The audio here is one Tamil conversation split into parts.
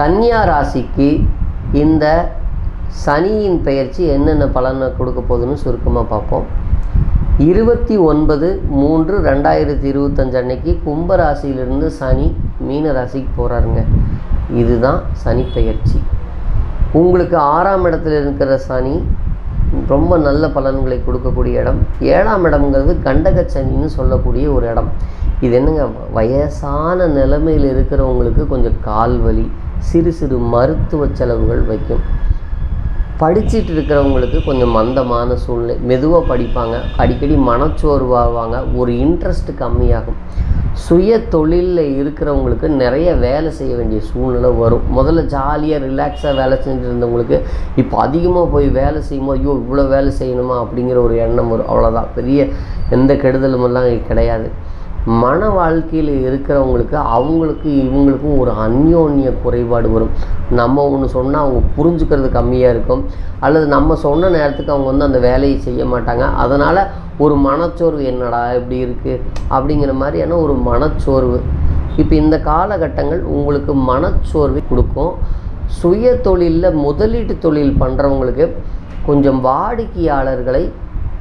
கன்னியா ராசிக்கு இந்த சனியின் பெயர்ச்சி என்னென்ன பலனை கொடுக்க போகுதுன்னு சுருக்கமாக பார்ப்போம். இருபத்தி ஒன்பது மூன்று ரெண்டாயிரத்தி இருபத்தஞ்சு அன்னைக்கு கும்பராசியிலிருந்து சனி மீன ராசிக்கு போகிறாருங்க இதுதான் சனி பெயர்ச்சி. உங்களுக்கு ஆறாம் இடத்துல இருக்கிற சனி ரொம்ப நல்ல பலன்களை கொடுக்கக்கூடிய இடம். ஏழாம் இடம்ங்கிறது கண்டக சனின்னு சொல்லக்கூடிய ஒரு இடம். இது என்னங்க வயசான நிலைமையில் இருக்கிறவங்களுக்கு கொஞ்சம் கால் வலி சிறு சிறு மருத்துவ செலவுகள் வைக்கும். படிச்சிட்டு இருக்கிறவங்களுக்கு கொஞ்சம் மந்தமான சூழ்நிலை. மெதுவாக படிப்பாங்க. அடிக்கடி மனச்சோர்வாவாங்க. ஒரு இன்ட்ரெஸ்ட் கம்மியாகும். சுய தொழிலில் இருக்கிறவங்களுக்கு நிறைய வேலை செய்ய வேண்டிய சூழ்நிலை வரும். முதல்ல ஜாலியாக ரிலாக்ஸாக வேலை செஞ்சுட்டு இருந்தவங்களுக்கு இப்போ அதிகமாக போய் வேலை செய்யும்போது ஐயோ இவ்வளோ வேலை செய்யணுமா? அப்படிங்கிற ஒரு எண்ணம் வரும். அவ்வளோதான் பெரிய எந்த கெடுதலும் எல்லாம் கிடையாது. மன வாழ்க்கையில் இருக்கிறவங்களுக்கு அவங்களுக்கு இவங்களுக்கும் ஒரு அந்யோன்ய குறைபாடு வரும். நம்ம ஒன்று சொன்னால் அவங்க புரிஞ்சுக்கிறது கம்மியாக இருக்கும். அல்லது நம்ம சொன்ன நேரத்துக்கு அவங்க வந்து அந்த வேலையை செய்ய மாட்டாங்க. அதனால் ஒரு மனச்சோர்வு என்னடா இப்படி இருக்குது அப்படிங்கிற மாதிரியான ஒரு மனச்சோர்வு. இப்போ இந்த காலகட்டங்கள் உங்களுக்கு மனச்சோர்வை கொடுக்கும். சுய தொழிலில் முதலீட்டு தொழில் பண்ணுறவங்களுக்கு கொஞ்சம் வாடிக்கையாளர்களை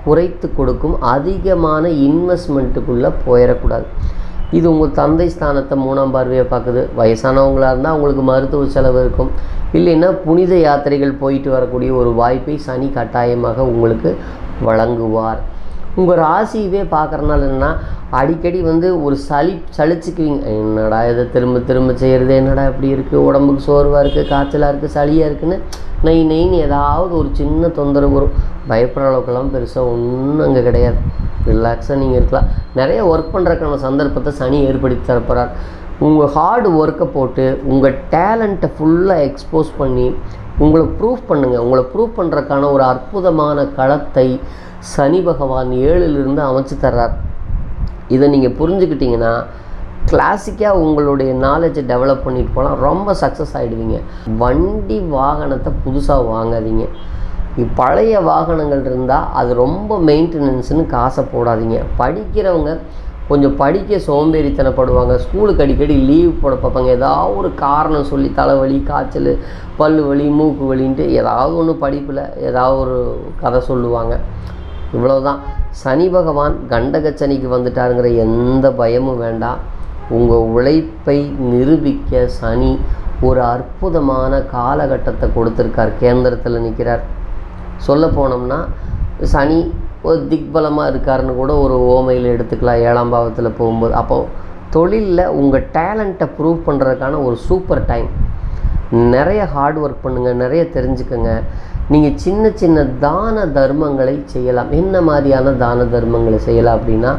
குறைத்து கொடுக்கும் அதிகமான இன்வெஸ்ட்மெண்ட்டுக்குள்ளே போயிடக்கூடாது. இது உங்கள் தந்தை ஸ்தானத்தை மூணாம் பார்வையை பார்க்குது. வயசானவங்களாக இருந்தால் அவங்களுக்கு மருத்துவ செலவு இருக்கும். இல்லைன்னா புனித யாத்திரைகள் போயிட்டு வரக்கூடிய ஒரு வாய்ப்பை சனி கட்டாயமாக உங்களுக்கு வழங்குவார். உங்கள் ராசியவே பார்க்குறனால என்னென்னா அடிக்கடி வந்து ஒரு சளி சளிச்சுக்குவீங்க. என்னடா இதை திரும்ப திரும்ப செய்கிறது என்னடா இப்படி இருக்குது உடம்புக்கு சோர்வாக இருக்குது காய்ச்சலாக இருக்குது சளியாக இருக்குன்னு நெய் நெய்ன்னு ஏதாவது ஒரு சின்ன தொந்தரவு வரும். பயப்படுற அளவுக்கெல்லாம் பெருசாக ஒன்றும் அங்கே கிடையாது. ரிலாக்ஸாக நீங்கள் இருக்கலாம். நிறைய ஒர்க் பண்ணுறதுக்கான சந்தர்ப்பத்தை சனி ஏற்படுத்தி தரப்போகிறார் உங்கள் ஹார்டு ஒர்க்கை போட்டு உங்கள் டேலண்ட்டை ஃபுல்லாக எக்ஸ்போஸ் பண்ணி உங்களை ப்ரூஃப் பண்ணுங்கள் உங்களை ப்ரூஃப் பண்ணுறதுக்கான ஒரு அற்புதமான களத்தை சனி பகவான் ஏழிலிருந்து அமைச்சு தர்றார். இதை நீங்கள் புரிஞ்சுக்கிட்டீங்கன்னா கிளாசிக்காக உங்களுடைய நாலேஜை டெவலப் பண்ணிட்டு போகலாம் ரொம்ப சக்ஸஸ் ஆகிடுவீங்க வண்டி வாகனத்தை புதுசாக வாங்காதீங்க. பழைய வாகனங்கள் இருந்தால் அது ரொம்ப மெயின்டெனன்ஸ்னு காசை போடாதீங்க. படிக்கிறவங்க கொஞ்சம் படிக்க சோம்பேறித்தனப்படுவாங்க. ஸ்கூலுக்கு அடிக்கடி லீவ் போட பார்ப்பாங்க. ஏதாவது ஒரு காரணம் சொல்லி தலைவலி காய்ச்சல் பல் வலி மூக்கு வலின்ட்டு ஏதாவது ஒன்று படிப்பில் ஏதாவது ஒரு கதை சொல்லுவாங்க. இவ்வளோதான் சனி பகவான் கண்டக சனிக்கு வந்துட்டாருங்கிற எந்த பயமும் வேண்டாம். உங்கள் உழைப்பை நிரூபிக்க சனி ஒரு அற்புதமான காலகட்டத்தை கொடுத்துருக்கார். கேந்திரத்தில் நிற்கிறார் சொல்ல போனோம்னா சனி ஒரு திக்பலமாக இருக்காருன்னு கூட ஒரு ஓமையில் எடுத்துக்கலாம். ஏழாம் பாவத்தில் போகும்போது. அப்போது தொழிலில் உங்கள் டேலண்ட்டை ப்ரூவ் பண்ணுறதுக்கான ஒரு சூப்பர் டைம் நிறைய ஹார்ட் ஒர்க் பண்ணுங்கள் நிறைய தெரிஞ்சுக்கங்க. நீங்கள் சின்ன சின்ன தான தர்மங்களை செய்யலாம். என்ன மாதிரியான தான தர்மங்களை செய்யலாம் அப்படின்னா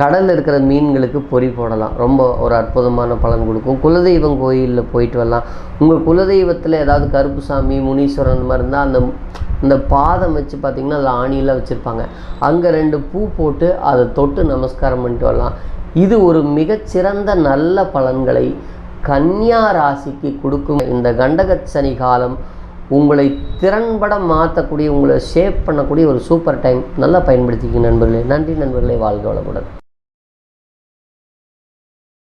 கடலில் இருக்கிற மீன்களுக்கு பொறி போடலாம். ரொம்ப ஒரு அற்புதமான பலன் கொடுக்கும். குலதெய்வம் கோயிலில் போயிட்டு வரலாம். உங்கள் குலதெய்வத்தில் ஏதாவது கருப்பு சாமி முனீஸ்வரன் மாதிரி இருந்தால் அந்த இந்த பாதம் வச்சு பார்த்திங்கன்னா அதில் ஆணியெல்லாம் வச்சுருப்பாங்க. அங்கே ரெண்டு பூ போட்டு அதை தொட்டு நமஸ்காரம் பண்ணிட்டு வரலாம். இது ஒரு மிகச்சிறந்த நல்ல பலன்களை கன்னியா ராசிக்கு கொடுக்கும் இந்த கண்டக சனி காலம் உங்களை திறன்பட மாற்றக்கூடிய உங்களை ஷேப் பண்ணக்கூடிய ஒரு சூப்பர் டைம் நல்லா பயன்படுத்திக்க நண்பர்களே. நன்றி நண்பர்களே. வாழ்க வளமுடன்.